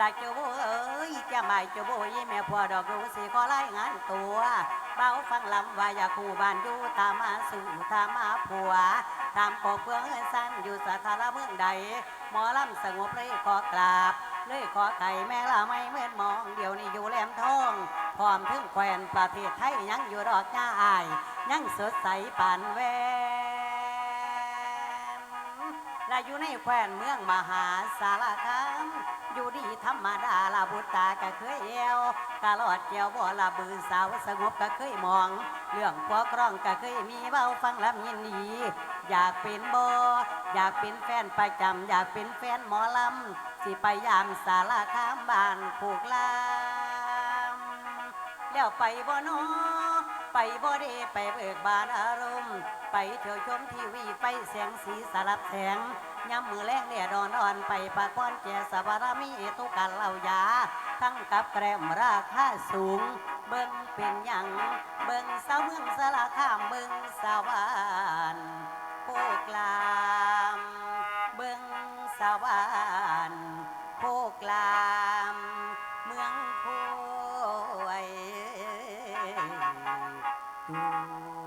ลาเจ้าโบเอ้ยจะไม่เจ้าโบยแม่พ่อดอกดูสิขอไล่งานตัวเบาฟังลำว่าอยากคู่บ้านอยู่ตามมาสู่ตามมาผัวตามขอบเพื่อเงินสั้นอยู่สาธารณเมืองใด หมอลำสงบเลยขอกราบเลยขอไก่แม่ละไม่เมื่อนมองเดี๋ยวนี้อยู่แหลมทองพร้อมถึงแควนประเทศไทยยังอยู่ดอกหญ้าอาย ยังสดใสปานแวมและอยู่ในแคว้นเมืองมหาสารคามอยู่ดีธรรมดาละบุตาก็เคยเอวตลอดเกี่ยวบ่ละบือสาวสงบก็เคยมอง เรื่องพวกร้องก็เคยมีเบาฟังลำยินดีอยากเป็นโบอยากเป็นแฟนประจำอยากเป็นแฟนหมอลำสิไปยามสารคามบ้านผูกลามแล้วไปบ่นอไปบ่ได้ไปเบิกบานอารมณ์ ไปเที่ยวชมทีวีไปแสงสีสลับแสงยามมือแรงเนี่ยดอนอ่อนไปปากก้อนแก่สบารมีตุกันเหล่ายา ทั้งกับแกรมราคาสูง เบิ่งเป็นยังเบิ่งสาวเมืองสลารคามเบิ่งสาวานโพกลามเบิ่งสาวานโพกลามเมืองโพยดู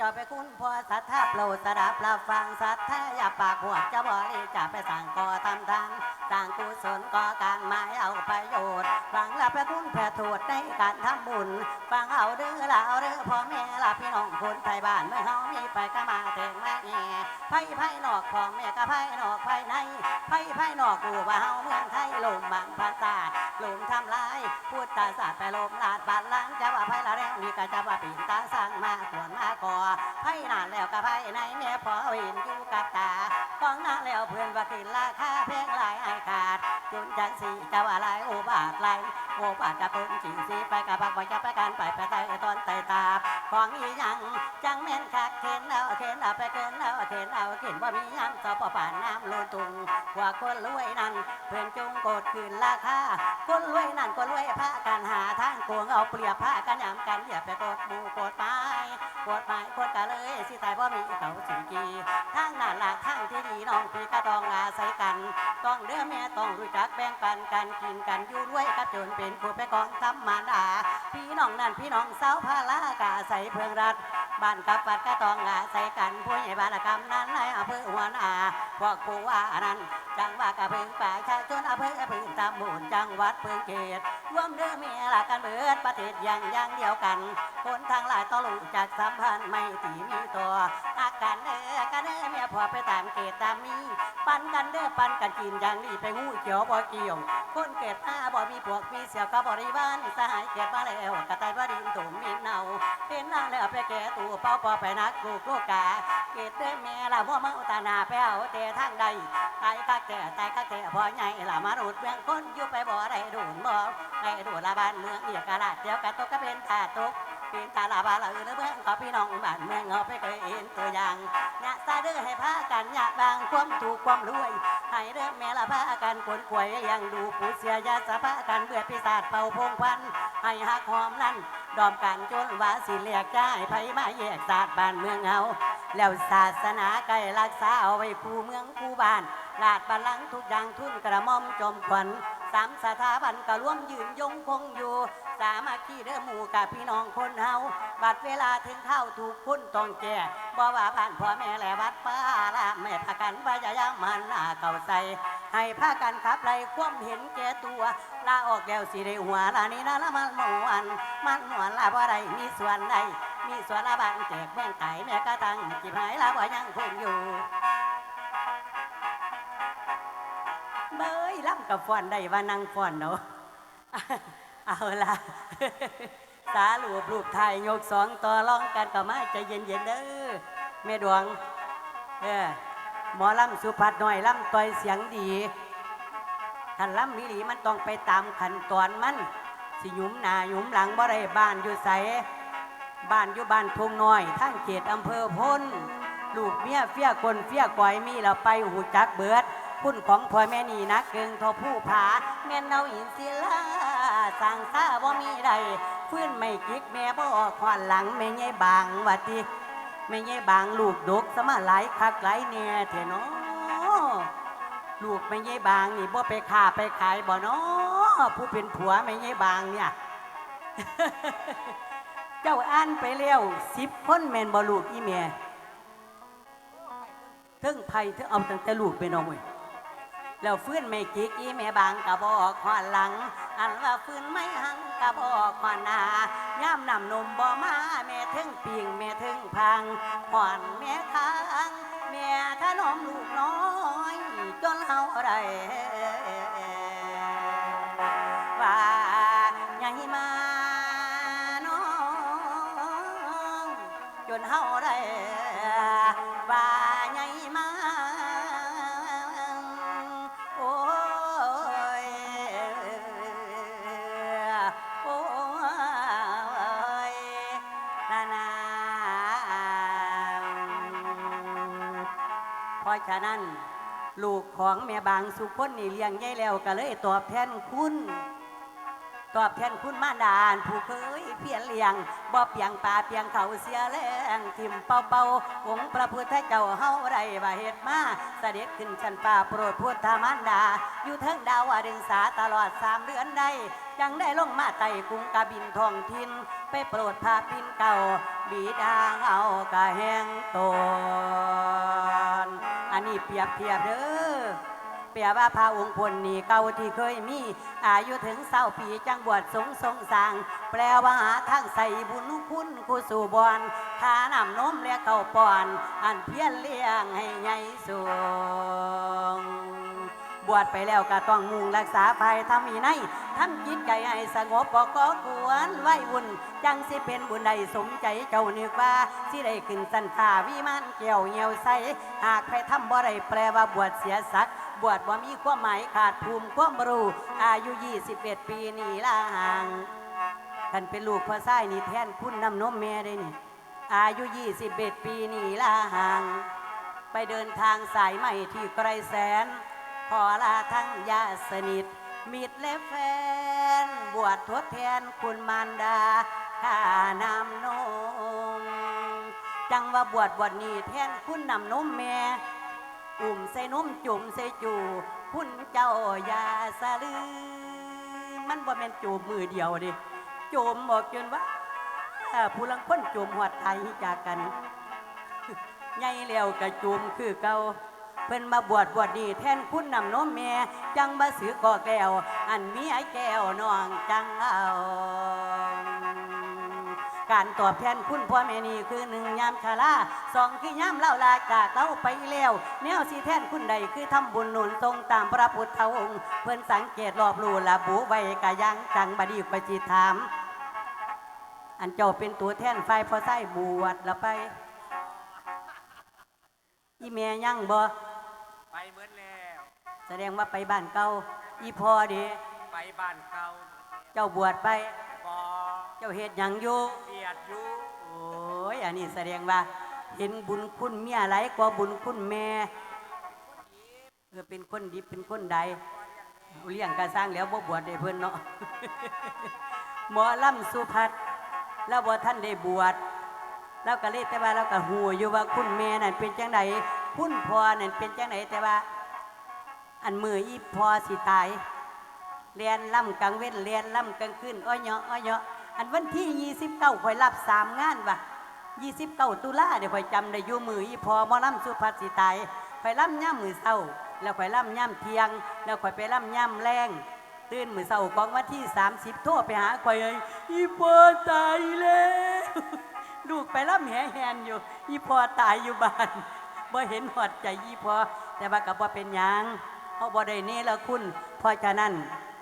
จอไปคุณพอสัทธาโปรดสดับรับฟังสัทธาอย่าปากหัวจะบริจะไปสั่งก่อทำทานสร้างกุศลก่อการหมายเอาประโยชน์ฟังละไปคุณแผ่โทษในการทำบุญฟังเอาเรือละเอาเรือพ่อแม่ละพี่น้องคนไทยบ้านเมื่อเฮามีไปก็มาเถึงมาแง่ไพ่ไพ่นอกพ่อแม่ก็ไพ่นอกไพ่ในไพ่ไพ่นอกกูว่าเฮาเมืองไทยลมบางภาษา หลมทำลายพุทธศาสตร์ไปลมลาดบาดล้างจะว่าไพ่ละแรงนี่ก็จะว่าปีนตาสร้างมาขวนมาก่อไพ่นานแล้วก็ไพ่ในแม่พอเห็นอยู่กับตาของนานแล้วเพื่อนว่าขึ้นราคาแพงหลายอายขาดจุนจังสีจะว่าหลายโอบาทหลายโอบาทจะเป็นจริงสีไปกับบักไว้จะไปกันไปไปไตตอนไตตาของอีหยังจังแม่นคักเข็นเอาเข็นเอาไปเกินเอาเข็นเอาเข็นว่ามียังสอปป่านน้ำโลตุงกว่าคนรวยนั่นเพื่อนจงโกดคืนราคาคนรวยนั่นก็รวยพากันหาทางโกงเอาเปรียบพากันยำกันอย่าไปโกดหมูโกดไม้โกดไม้โกดกะเลยสิตายเพราะมีเขาสิงกีทางนั่นละทางที่ดีน้องพี่ก็ต้องอาศัยกัน ต้องเด้อแม่ต้องรู้จักแบ่งปันกันกินกันอยู่ด้วยกับจนเป็นผู้ไปกองธรรมดาพี่น้องนั่นพี่น้องสาวพาลากาใส่เพื่องรัดบ้านกับวัดก็ต้องอาศัยกันผู้ใหญ่บ้านกำนั้นนอำเภอหัวหน้าพวกผู้ว่านั้นจังวัดกระพึงป่าชาชนอำเภอกระพึงตำบลจังหวัดเพืองเขตรวมเด้อเมียละกันเบิดประเทศอย่างอย่างเดียวกัน คนทางหลายต้องรู้จักสัมพันธ์ไม่ตีมีตัวอากันเด้อกันเด้อเมียพอไปตามเกตตามมี นกันเด้อปันกันกินอย่างนี้ไปงูเขียวบ่เกี่ยวคนเก็บอาบ่มีพวกมีเสียวก็บริวารสหายเก็บมาแล้วกระต่ายบ่ดินตุ่มมีเน่าเป็นนางแล้วไปแก่ตู่เป้าปอไปนักลูกลูกกาเกตเด้อแม่ละพ่อมาอุตานาไปเอาแต่ทางใดตายกักแต่ตายกักแต่พ่อใหญ่ละมารุดเมืองคนอยู่ไปบ่ได้ดูนบ่ได้ดูละบ้านเมืองเอียกระลาดเดียวกันตกก็เป็นตาตก เป็นตาลาบาละอือเมืองก็พี่น้องบ้านเมืองเอาไปเคยเห็นตัวอย่างยะซาเด้อให้พากันยะบางความถูกความรวยให้เด้อแม่ละพากันกวนกวยยังดูผู้เสียยาสะพากันเบื่อปีศาจเป่าพงควันให้หักหอมนั่นดอมกันจนว่าสิเลียกได้ไผมาแยกศาสตร์บ้านเมืองเฮาแล้วศาสนาไก่รักษาเอาไว้คู่เมืองคู่บ้านลาดบัลลังทุกอย่างทุนกระม่อมจมขวัญสามสถาบันก็ร่วมยืนยงคงอยู่ สามัคคีเด้อหมู่กับพี่น้องคนเฮาบัดเวลาถึงเข้าถูกคุณต้องแก่บ่ว่าบ้านพ่อแม่และวัดป้าละแม่พากันพยายามมันหน้าเก่าใส่ให้พากันขับไล่ความเห็นแก่ตัวลาออกแล้วสิได้หัวลานี่นะละมันมวนมันมวนลาบ่ได้มีส่วนใดมีส่วนละบางแจกแบ่งไก่แม่ก็ตั้งจิบหายลาบ่ยังคงอยู่เบยล่ำกับฟอนได้ว่านั่งฟอนเนาะ เอาละสาลูบรูปไทยยกสองต่อร้องกันก็มาใจเย็นๆเด้อแม่ดวง เออหมอลำสุพัดหน่อยลำต่อยเสียงดีขันลำมิลีมันต้องไปตามขันตอนมันสิยุมหน้ายุมหลังบ่ได้บ้านอยู่ใสบ้านอยู่บ้านทงน้อยทั้งเขตอำเภอพ้นลูกเมียเฟี้ยคนเฟี้ยก่อยมีเราไปหูจักเบิดคุณของพ่อแม่นี่นะเกิงทอผู้ผาแม่นเอาอินศิลา สั่งซาบ่มีใดฟื้นไม่กิกแม่บ่ออกขวานหลังแม่ใหญ่บางว่าติแม่ใหญ่บางลูกดกสมาหลายคักหลายแน่เถอะเนาะลูกแม่ใหญ่บางนี่บ่ไปค้าไปขายบ่เนาะผู้เป็นผัวแม่ใหญ่บางเนี่ย เจ้าอ่านไปแล้วสิบคนแม่นบ่ลูกอีแม่เทึงไผ่เทึงเอาตั้งแต่ลูกไปน้อยแล้วฟื้นไม่กิกอีแม่บางกะบอกขวานหลัง อันว่าฟื้นไม่หังกะบอกขวานนาย่ามนำนมบ่มาแม่ถึงปิงแม่ถึงพังขวานแม่ค้างแม่ถ้านมลูกน้อยจนเฮาได้ว่าใหญ่มาน้องจนเฮาได้ะฉะนั้น ลูกของแม่บางสุคนนี่เลี้ยงใหญ่แล้วก็เลยตอบแทนคุณ ตอบแทนคุณมาดานผู้เคยเพียรเลี้ยงบ่เปียงป่าเปียงเขาเสียแรงทิมเป่าเป่าองค์พระพุทธเจ้าเฮาไรบ่าเหตุมาเสด็จขึ้นชั้นป่าโปรดพุทธมารดา อยู่เทิงดาวดึงสาตลอดสามเดือนได้จังได้ลงมาไต่กรุงกาบินทองทิน ไปโปรดพาปินเก่า บีดาเอากะแหงตนอันนี้เปรียบเทียบเด้อเปรียบว่าพระองค์พลนี่เก่าที่เคยมี อายุถึงเศร้าปีจังบวชสงทรงสาง แปลว่าหาทางใส่บุญคุณกูสู่บอนทานำนมและเข้าป้อน อันเพียรเลี้ยงให้ใหญ่สูง บวชไปแล้วก็ต้องมุ่งรักษาภัยทำมีในทำจิตใจให้สงบบ่ก่อควรไหววุ่นจังสิเป็นบุญใดสมใจเจ้านึกว่าสิได้ขึ้นสันฟ้าวิมานเกี่ยวเหี่ยวใสหากใครทำบ่ได้แปลว่าบวชเสียศักดิ์บวชบ่มีความหมายขาดภูมิความรู้อายุ 21 ปีนี่ละห่างกันเป็นลูกพ่อไส้นี่แทนคุณน้ำนมแม่ได้นี่ อายุ 21 ปีนี่ละห่าง ไปเดินทางสายใหม่ที่ไกลแสน ขอลาทั้งญาติสนิท มิตรและแฟน บวชทดแทนคุณมารดาข้านำนมจังว่าบวชบวชนี้แทนคุณนำนมแม่อุ่มใส่นมจุ่มใส่จูคุณเจ้าอย่าสะลืมมันบ่แม่นจูบมือเดียวดิจูมบอกจนว่าผู้ลังคนจูมหัวไทยจากกันใหญ่แล้วกะจุมคือเก่า เพิ่นมาบวชบวชดีแทนคุณนำนมแม่จังมาสือก่อแก้ว อันมีไอ้แก้วน้องจังเอาการตอบแทนคุณพ่อแม่นี่คือหนึ่งยามชาลาสองคือยามเล่าลาจากเราไปแล้วแนวสีแทนคุณใดคือทำบุญหนุนทรงตามพระพุทธองค์ เพื่อนสังเกตรอบรูละบุไว้กะยังจังบดีไปจีถาม อันเจ้าเป็นตัวแทนไฟพอไส้บวชละไป อีเมียยังบ่ ไปเมื่อแล้ว แสดงว่าไปบ้านเก่าอีพอเดีไปบ้านเก่าเจ้าบวชไป บอเจ้าเฮ็ดหยังอยู่เบียดอยู่โอ้ยอันนี้แสดงว่า เห็นบุญคุณเมียหลายกว่าบุญคุณแม่เออเป็นคนดีเป็นคนใดเลี้ยงกระสร้างแล้วบ่บวชได้เพิ่นเนาะ หมอลำสุพัฒน์แล้วบ่ท่านได้บวชแล้วก็เลยแต่ว่าเราก็หูอยู่ว่าคุณแม่นั่นเป็นจังได คุณพ่อนั่นเป็นจังไดแต่ว่า อันมืออีพ่อสิตายเรียนล่ำกลางเว้นเรียนล่ำกลางคืนอ้อยเนาะอ้อยเนาะอันวันที่ยี่สิบเก้าข่อยรับสามงานว่ะยี่สิบเก้าตุลาเดี๋ยวข่อยจำได้อยู่มืออีพอมอล่ำสุภาษิตายข่อยล่ำย่ำมือเศร้า แล้วข่อยล่ำย่ำเที่ยง แล้วข่อยไปล่ำย่ำแรงตื่นมือเศร้าของวันที่สามสิบโทรไปหาข่อยเลยอีพอตายแล้วลูกไปล่ำแห่แหนอยู่ อีพอตายอยู่บ้าน บ่เห็นหอดใจยี่พอแต่ว่ากับว่าเป็นหยังเขาบ่ได้เนรคุณเพราะฉะนั้น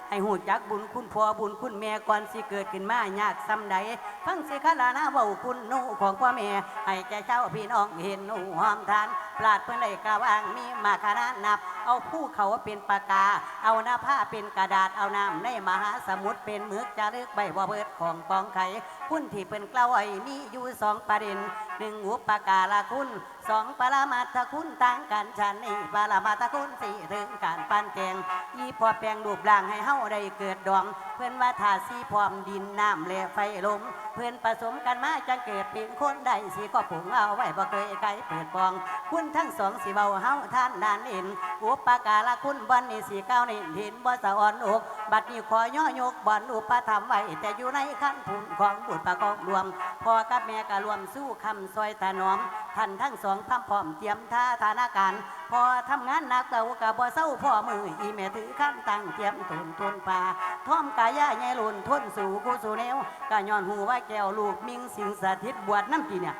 ให้หูจักบุญคุณพ่อบุญคุณแม่ก่อนสิเกิดขึ้นมายากซ้ำใดฟังสิคาลานาเบาคุณหนูของพ่อแม่ให้แก่เจ้าพี่น้องเห็นหนูหอมทาน ปราดเพื่อนได้กะวางมีมาขนาดนับ เอาผู้เขาเป็นปากกา เอาหน้าผ้าเป็นกระดาษ เอาน้ำในมหาสมุทรเป็นเมือกจะลึกใบบ่เบิดของปองไข่คุณที่เป็นกล้ว้มีอยู่สองประเด็นหนึ่งอุปการะคุณสองปรามาทคุณต่างกันชันนี่ปรามาทคุณสี่ถึงการปั้นแกงอีพอแปลงรูปร่างให้เฮาได้เกิดดอง เพื่อนว่าทาสีพร้อมดินน้ำและไฟลมเพื่อนผสมกันมาจังเกิดเป็นคนได้สีก็ผงเอาไว้บ่เคยไกลเปิดปอง คุณทั้งสองสีเบาเฮาท่านดานเอ็นอุปการะคุณวันนี้สีเก้านี่เห็นบ่สะอ่อนอกบัดนี้ขอย่อยกบ่อนอุปธรรมไว้แต่อยู่ในขั้นทุนของบุตรประกอบรวมพ่อกับแม่ก็รวมสู้คำซอยถนอมท่านทั้งสองพร้อมพร้อมเตรียมท่าธนาการพอทำงานหนักเก่ากับบ่เศร้าพ่อมืออีแม่ถือขั้นตั้งเตรียมตุนทุนป่าท่อมกายาใหญ่ลุนทนสู่กูสู่แนวก็ย้อนหูว่าแก้วลูกมิงสิงสถิตบวชน้ำกี่เนี่ย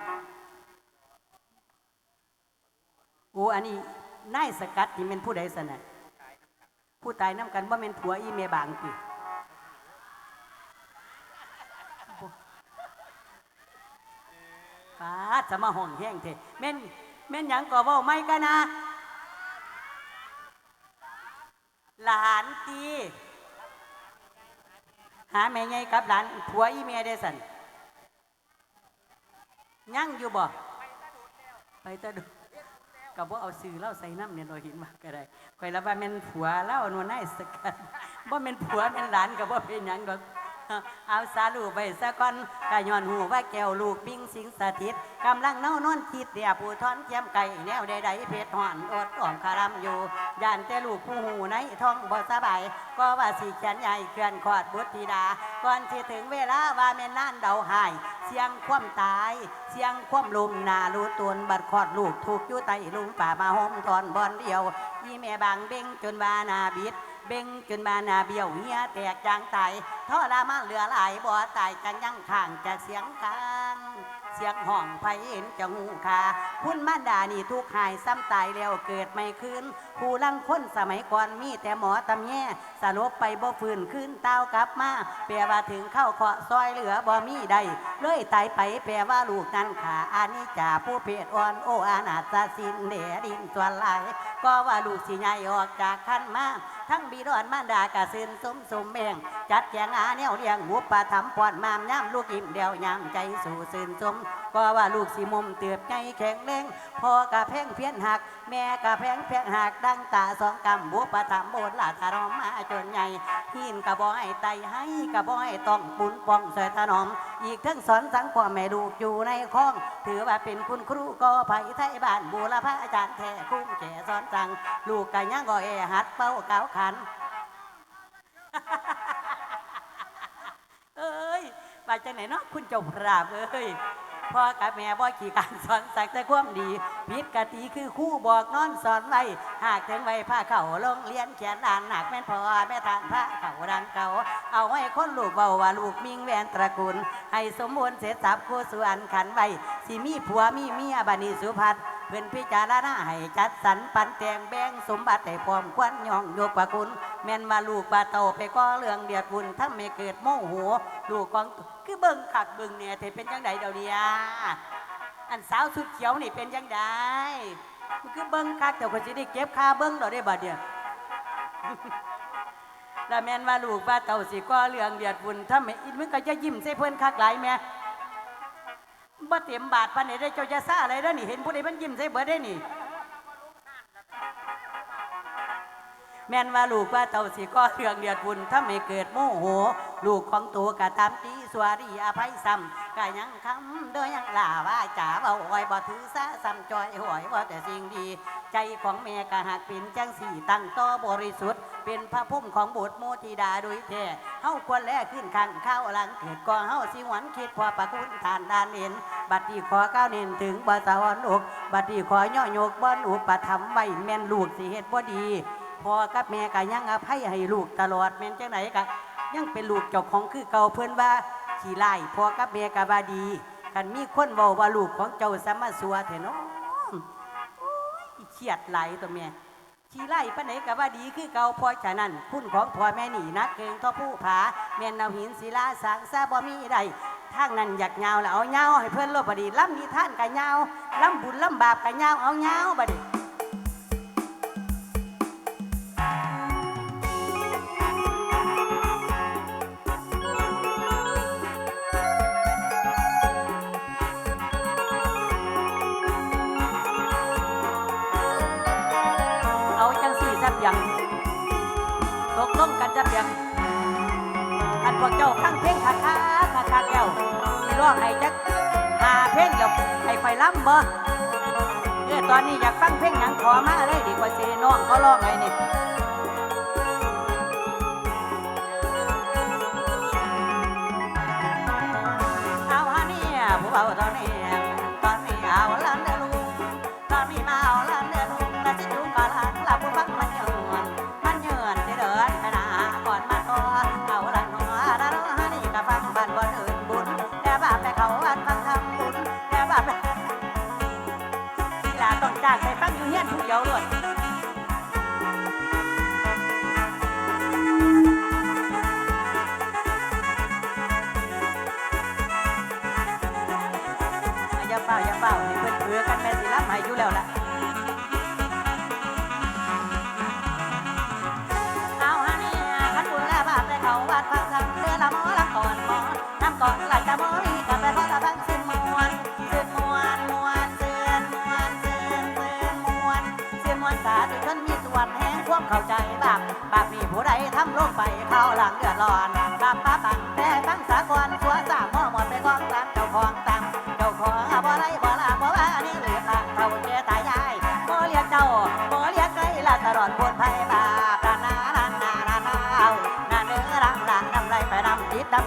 โอ้อันนี้ นายสกัดที่เป็นผู้ใดสนะผู้ตายน้ำกันว่าเป็นผัวอีเมบางติป้าดจะมาห่องแห้งเถอะแม่นแม่นหยังก่อเว่าไม่กันนะ หลานตีหาแม่ไงกับหลานผัวอีเมียเดสันยังอยู่บ่ ไปตะดุ กับว่าเอาซื้อเล่าใส่น้ำเนี่ยเราเห็นมาก็ได้คอยละว่าแม่นผัวเล่าหนวลนายสกัดบ่แม่นผัวแม่นหลานกับว่าเป็นหยังดอกเอาสาลูไปสะก่อนกะย้อนหูว่าแก้วลูกปิ้งสิงสถิตกำลังเน่านอนคิดเดียผู้ทอนเจียมไก่แนวใดๆเพชรห่อนอดอ่อมคารำอยู่ย่านแต่ลูกผู้หูในท้องบ่สบาย ก็ว่าสีแขนใหญ่เคลื่อนขอดบุตรธิดา ก่อนที่ถึงเวลาว่าแม่นานเดาหาย เสียงคว่ำตาย เสียงคว่ำลุมนาลูตวนบัดคอดลูกถูกอยู่ใต้ลุมป่ามาห่มทอนบอนเดียวอีแม่บางเบ่งจนบานาบิดเบ่งจนมานาเบี้ยวเฮียแตกจางไตท่อรามาเหลือหลายบ่ตายจังยังข้างจากเสียงคางเสียงห้องไฟเห็นจะหูคาพุ่นมารดานี่ทุกข์หายซ้ำตายแล้วเกิดไม่คืนผู้ลังคนสมัยก่อนมีแต่หมอตำแย่สลบไปบ่ฟื้นขึ้นเต้ากลับมาแปลว่าถึงเข้าเคาะซอยเหลือบ่มีใดเลยตายไปแปลว่าลูกนั้นขาอานิจจาผู้เพศอ่อนโออานาตสินเดดินส่วนหลายก็ว่าลูกสิใหญ่ออกจากคันมาทั้งบิดอนมารดากะซึนสมสมเองจัดแจงอาแนวเลี้ยงหัวปลาทำปอนมามย่ำลูกอิ่มเดียวยำใจสู่ซึนสม ก็ว่าลูกสิมุมเตือบใจแข็งแรงพ่อกะแพงเพี้ยนหัก แม่กะแพงเพียงหักดังตาสองกำบัวปลาทำโบดลาทารอมมาจนใหญ่หินกะบอยไตให้กะบอยต้องปุนป้องเสยถนอม อีกทั้งสอนสังพ่อแม่ลูกอยู่ในคลอง ถือว่าเป็นคุณครูก็ไผ่ไทยบ้านบูรพาอาจารย์แท้คุ้มแก่สอนสั่งลูกกะยังก็เอหัดเป้าเก้าขันเอ้ยมาจากไหนเนาะคุณเจ้าพราบเอ้ย พ่อกับแม่บ่ขี่การสอนสักแต่ความดีพิษกติคือคู่บอกนอนสอนไว้หากถึงไว้ผ้าเขาโรงเรียนเขียนอ่านหนักแม่นพอแม่ทานพระเขาดังเก่าเอาไว้คนลูกเบาว่าลูกมิงแหวนตระกูล ให้สมบูรณ์เสร็จสับคู่ส่วนขันไว้สิมีผัวมีเมียบันิสุพัฒน์ เพื่อนพิจารณาให้จัดสรรปันแต่งแบ่งสมบัติให้พร้อมควรย่องยกประคุณ แม่นว่าลูกบาโตไปก็เรื่องเดียดบุญถ้าไม่เกิดโมโหลูกของคือเบิ่งขักเบิ่งเนี่ยเธอเป็นจังไดเดี๋ยวเดียอันสาวสุดเขียวนี่เป็นจังไดมันคือเบิ่งคักแต่คนสิได้เก็บค่าเบิ่งเราได้บัดเนี่ยแล้วแม่นว่าลูกบาเต่าสิก็เรื่องเดียดบุญถ้าไม่อินมึงก็จะยิ้มใส่เพิ่อนคักหลายแม่ บ่เต็มบาทปานนี้ได้เจ้าจะซ่าอะไรแล้วนี่เห็นผู้ใดมันยิ้มใส่เบิดได้นี่ แม่นว่าลูกว่าเต่าสิก็เรื่องเดียดบุญถ้าไม่เกิดโมโห ลูกของตัวกะตามตีสวารีอภัยซ้ำกะยังคำเด้อยังลาว่าจ๋าเบาอ้อยบ่ถือซาซ้ำจอยหอยว่าแต่สิ่งดี ใจของแม่กะหักป็นจังสี่ตั้งต่อบริสุทธิ์ เป็นพระพุ่มของบุตรโมธิดาโดยแท้เฮาควรแลขึ้นขังข้าวหลังเกิดก่อเฮาสิหวันคิดพอประคุณทานดานเห็น บัดนี้ขอก้าวเน้นถึงบ่สะวรอก บัดนี้ขอย่อยกบ่อนุปถัมไว้แม่นลูกสิเฮ็ดบ่ดีพ่อกับแม่ก็ยังอภัยให้ลูกตลอดแม่นจังไหนก็ยังเป็นลูกเจ้าของคือเก่าเพิ่นว่าขี้ไล่พ่อกับแม่ก็บ่าดีคันมีคนเว้าว่าลูกของเจ้าสามาสัวแท้เนาะโอ้ยเครียดไหลายตัวแม่ ขี้ไล่ปานไหนก็ว่าดีคือเก่าเพราะฉะนั้นคุณของพ่อแม่นี่นักเกิงต่อผู้ผาแม่นเอาหินศิลาสางซาบ่มีใดทางนั้นอยากยาวแล้วเอายาวให้เพื่อนโลบดีล่ำนิท่านก็ยาวล่ำบุญล่ำบาปก็ยาวเอายาวบดี ยังตกลงกันจับยังอันพวกเจ้าฟังเพลงคาคาคาคาแก้วสิร้องให้จักหาเพลงแล้วให้ไฟล้ำบ่เออตอนนี้อยากฟังเพลงหยังขอมาเลยดีกว่าสิน้องเขาร้องไงนี่เอาฮะเนี่ยผู้เบาตอนนี้ ให้อยู่แล้วล่ะเอาฮะเนี่ยขันบุญแล้วบาปได้เขาวัดฟังคำเรือละหมอละก่อนหมอน้ำก่อนหลังจะมอรีกับไปพอละพังซึ่งมวนซึ่งมวนมวนเตือนมวนเตือนเตือนมวนเสื่อมวนสาธุชนมีส่วนแห่งความเข้าใจบาปบาปมีผู้ใดทำลงไปเข้าหลังเดือดร้อนบาปป้าปังแต่ตั้งสากลชัวสามหม้อหมดไปกองตามเจ้าของตามเจ้าของบ่ไรบ่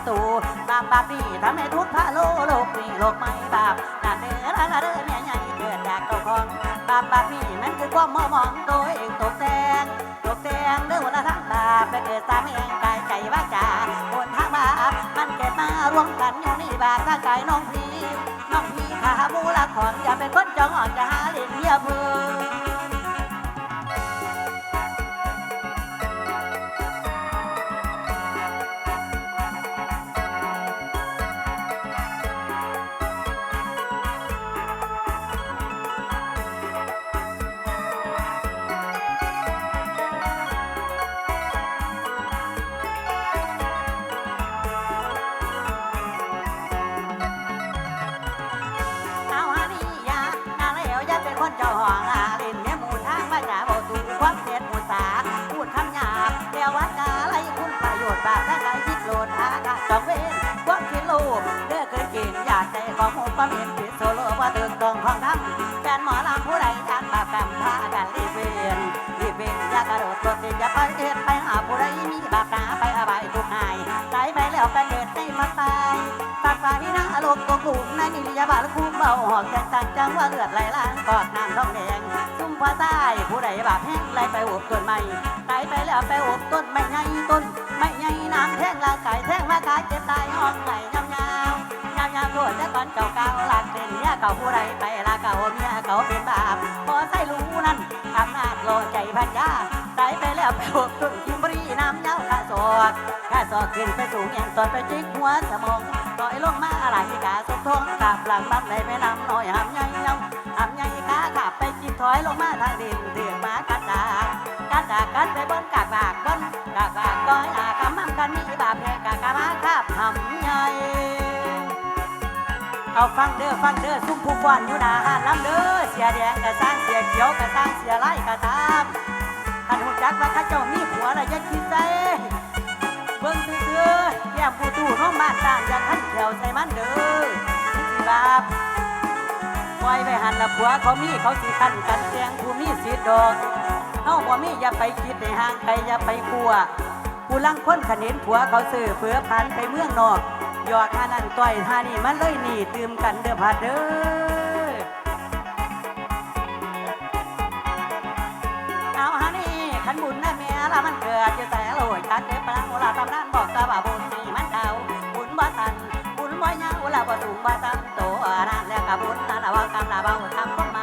ตูบาปบาปนี่ทำให้ทุกพะโลโลกนี่โลกไม่บาปนาเนื้อรังเด้อเมียใหญ่เกิดจากเจ้าของบาปบาปนี่มันคือความมัวหมองตัวเองตกแต่งตกแต่งเรื่องวันละทั้งบาปไปเกิดตามเองกายใจว่าจาบนทางบาปมันเกิดมารวมกันอยู่นี่บาปร่างกายน้องพีน้องพีขาบูละของอย่าเป็นคนจองอ่อนจะหาเลี้ยงเมียเพื่อ โลดอากาศเวนความคิดโลภเด้อเคยกินอยากใจของหมูความเห็นผิดโซโลว่าตึกตรงของทำแฟนหมอลำผู้ใดอยากบาปกรรมพากันรีบเวียนรีบเวียนอยากกระโดดตัวติดอย่าไปเอ็ดไปหาผู้ใดมีบาปหนาไปอบายทุกข์หายตายไปแล้วไปเกิดในมาตายปากฟ้าที่นั่งอารมณ์กงกลุ่มในนิยาบาลคุ้มเบาหอกจังตังจังว่าเลือดไหลล้างกอดน้ำท้องแดงซุ่มฟ้าใต้ผู้ใดบาปแห้งไหลไปอบต้นไม้ตายไปแล้วไปอบต้นไม้ใหญ่ต้น ไม้ใหญ่น้ำแท่งลางไก่แท่งมากายเจ็บตายห้องไหลยาวยาวยาวยาวโทษแต่ก่อนเก่าเก่าลากเป็นเมียเก่าผู้ใดไปลาเก่าเมียเก่าเป็นบาปพอใส่รู้นั่นอำนาจโลใจพันยาตายไปแล้วไปอบต้นกิมบรีน้ำเย้าข้าสอดข้าสอดขึ้นไปสูงแย่งตอนไปจิกหัวสมองลอยลงมาอะไรกาสมทองกาบหลังบังในแม่น้ำน้อยหำใหญ่เงาหำใหญ่กาขับไปจิบถอยลงมาทางดินเดือดมากัด กัดดากัดไปบนกากบากบนกากบากก้อยอากำมั่งกันมีบาปแพ้กากามาคาบหำใหญ่เอาฟังเด้อฟังเด้อซุ่มผู้ฟ้อนอยู่หนาหานลำเด้อเสียแดงกะสร้างเสียเขียวกะสร้างเสียไล่กะตามท่านหูจักว่าข้าเจ้ามีผัวแล้วอย่าคิดใจเบิ่งซื่อๆแก้มผู้ตู้ห้องบ้านต่างอย่าขันแถวใส่มันเด้อสิบาปปล่อยไปหันละผัวเขามีเขาสิขันกันแจงผู้มีสิทธิ์ดอก เฮาบ่มีอย่าไปคิดในห่างไกลอย่าไปกลัวผู้ลังคนขันเห็นผัวเขาซื้อเฟือพันไปเมืองนอกยอดหานั่นต่อยหานี่มันเลยหนีตื่มกันเด้อพัดเด้อเอาฮะนี่ขันบุญนะเมียละมันเกิดอยู่แต่โลยชัดเด็บปลังเวลาตำนานบอกตาบ่าบุญนี่มันเก่าบุญบ่ตันบุญบ่ยาวเวลาบ่สูงบ่ต่ำโตนั่นแล้วกับบุญนั่นละว่ากำละเบาทำก็ไ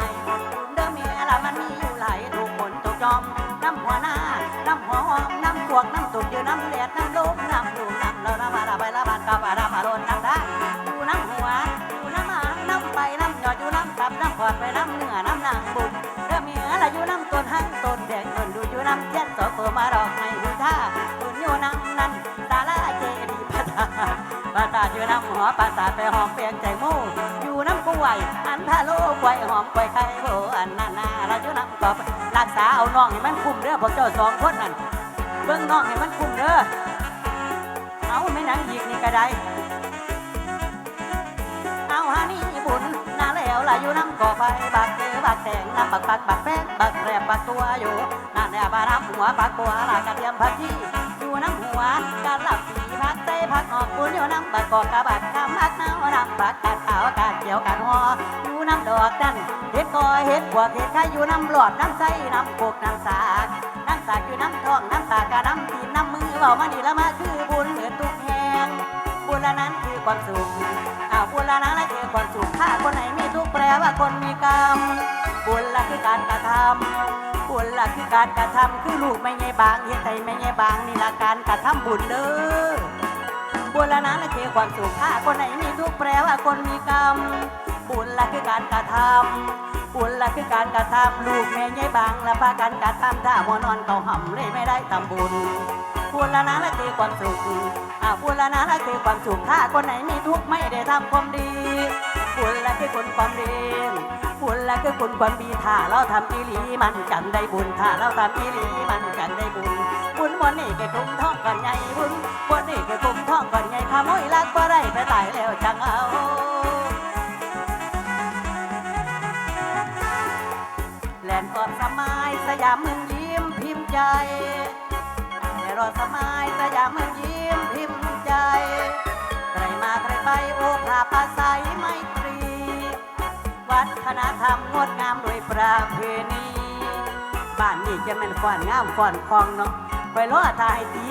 น้ำหอมน้ำพวกน้ำตุกอยู่น้ำเลียดน้ำลูกน้ำลูน้ำเราน้ำมาละไปละบานกับอารามาโดนน้ำได้อยู่น้ำหัวอยู่น้ำหางน้ำไปน้ำหยอดอยู่น้ำตับน้ำปอดไปน้ำเหนือน้ำนางบุญเรื่องเมียละอยู่น้ำต้นหังต้นแดงต้นดูอยู่น้ำเทียนสอตัวมาดอกไม้หุ่นท่าหุ่นอยู่น้ำนั่นตาลาเจดีพัฒนาปราสาอยู่น้ำหัวปราสาไปหอมเปียงใจมู อยู่น้ำกล้วยอันพาโลกล้วยหอมกล้วยไข่โบอันนานาเราอยู่น้ำกอบรักษาเอาน้องให้มันคุ้มเด้อพวกเจ้าสองคนนั่นเบิ่งน้องให้มันคุ้มเด้อเอาไม่นังอีกนี่ก็ได้เอาฮานี่บุญนาแล้วล่ะอยู่น้ำกอไฟบักเจอบักแดงน้ำบักบักบักแป้งบักแรบบักตัวอยู่นั่นแหละบาน้ำหัวบักบัวลากระเทียมผักชี อยู่น้ำหัวกะหลับสีผักเต้ผักออกบุญอยู่น้ำบักกอกกะบักคำมักน้ำน้ำบักกาดขาวกาดเขียวกาดหออยู่น้ำดอกดันเห็ดกอยเห็ดบวกเห็ดไข่อยู่น้ำหลอดน้ำใสน้ำโกกน้ำสากน้ำสากอยู่น้ำทองน้ำตากะน้ำตีนน้ำมือเบามาดีละมาคือบุญเหมือนทุกแห่งบุญละนั้นคือความสุขอ้าวบุญละนั้นละคือความสุขถ้าคนไหนมีทุกข์แปลว่าคนมีกรรมบุญละคือการกระทำ บุญละคือการกระทำคือลูกไม่ไงบางเฮ็ดใจไม่ไงบางนี่ละการกระทำบุญเด้อบุญละนั้นละคือความสุขถ้าคนไหนมีทุกข์แปลว่าคนมีกรรม บุญละคือการกระทำบุญละคือการกระทำลูกแม่ยายบางละพากันกระทำถ้าหัวนอนเขาห่ำเลยไม่ได้ทำบุญบุญละนั้นละคือความสุขอ่าบุญละนั้นละคือความสุขถ้าคนไหนมีทุกข์ไม่ได้ทำความดีบุญละคือคนความดี ละคือคนความดีถ้าเราทำอีหลีมันจังได้บุญถ้าเราทำอีหลีมันจังได้บุญบุญวันนี้ก็คุ้มท้องก่อนใหญ่บุญวันนี้ก็คุ้มท้องก่อนใหญ่ขโมยลักก็ได้ไปตายแล้วจังเอาแลนกอดสมายสยามเมืองยิ้มพิมพ์ใจแต่รอสมายสยามเมืองยิ้มพิมพ์ใจใครมาใครไปโอ้พาปาใสไมตรีวั ฒนธรรมงดงามด้วยประเพณี บ้านนี้จะเป็นฟ้อนงามฟ้อนคลองเนาะไปล้อทายตี